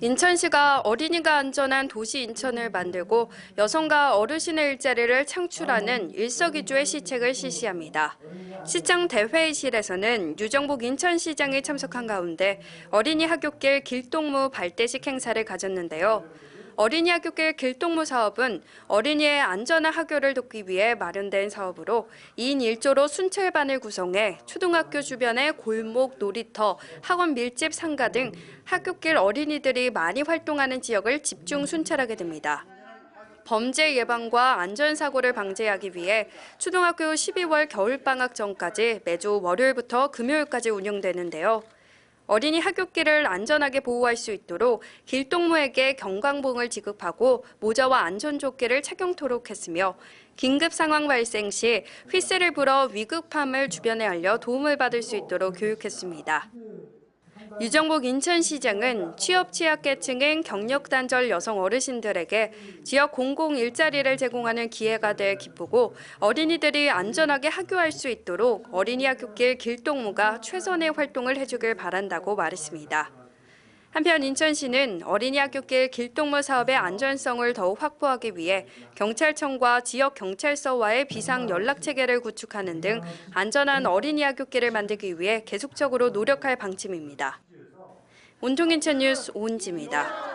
인천시가 어린이가 안전한 도시 인천을 만들고 여성과 어르신의 일자리를 창출하는 일석이조의 시책을 실시합니다. 시장 대회의실에서는 유정복 인천시장이 참석한 가운데 어린이 학교길 길동무 발대식 행사를 가졌는데요. 어린이 학교길 길동무 사업은 어린이의 안전한 학교를 돕기 위해 마련된 사업으로 2인 1조로 순찰반을 구성해 초등학교 주변의 골목, 놀이터, 학원 밀집 상가 등 학교길 어린이들이 많이 활동하는 지역을 집중 순찰하게 됩니다. 범죄 예방과 안전사고를 방지하기 위해 초등학교 12월 겨울방학 전까지 매주 월요일부터 금요일까지 운영되는데요. 어린이 학교길을 안전하게 보호할 수 있도록 길동무에게 경광봉을 지급하고 모자와 안전조끼를 착용토록 했으며 긴급 상황 발생 시 휘슬을 불어 위급함을 주변에 알려 도움을 받을 수 있도록 교육했습니다. 유정복 인천시장은 취업 취약계층인 경력 단절 여성 어르신들에게 지역 공공 일자리를 제공하는 기회가 돼 기쁘고 어린이들이 안전하게 학교할 수 있도록 어린이 학교길 길동무가 최선의 활동을 해주길 바란다고 말했습니다. 한편 인천시는 어린이 학교길 길동무 사업의 안전성을 더욱 확보하기 위해 경찰청과 지역 경찰서와의 비상 연락 체계를 구축하는 등 안전한 어린이 학교길을 만들기 위해 계속적으로 노력할 방침입니다. 온종인천 뉴스 오은지입니다.